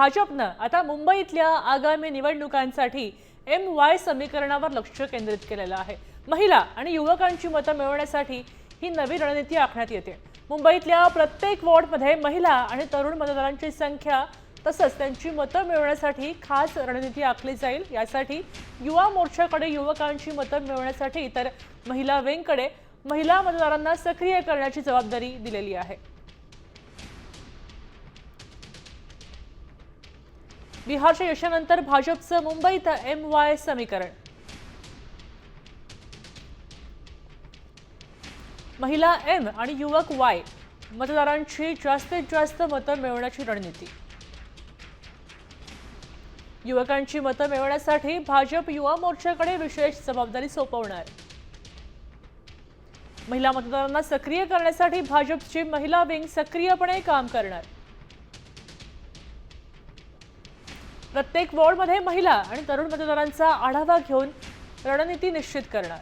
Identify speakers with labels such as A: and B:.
A: भाजपनं आता मुंबईतल्या आगामी निवडणुकांसाठी एम वाय समीकरणावर लक्ष केंद्रित केलेलं आहे. महिला आणि युवकांची मतं मिळवण्यासाठी ही नवी रणनीती आखण्यात येते. मुंबईतल्या प्रत्येक वॉर्डमध्ये महिला आणि तरुण मतदारांची संख्या तसंच त्यांची मतं मिळवण्यासाठी खास रणनीती आखली जाईल. यासाठी युवा मोर्चाकडे युवकांची मतं मिळवण्यासाठी तर महिला विंगकडे महिला मतदारांना सक्रिय करण्याची जबाबदारी दिलेली आहे. बिहारच्या यशानंतर भाजपचं मुंबईत एम वाय समीकरण. महिला एम आणि युवक वाय मतदारांची जास्तीत जास्त मतं मिळवण्याची रणनीती. युवकांची मतं मिळवण्यासाठी भाजप युवा मोर्चाकडे विशेष जबाबदारी सोपवणार. महिला मतदारांना सक्रिय करण्यासाठी भाजपची महिला विंग सक्रियपणे काम करणार. प्रत्येक वॉर्डमध्ये महिला आणि तरुण मतदारांचा आढावा घेऊन रणनीती निश्चित करणार.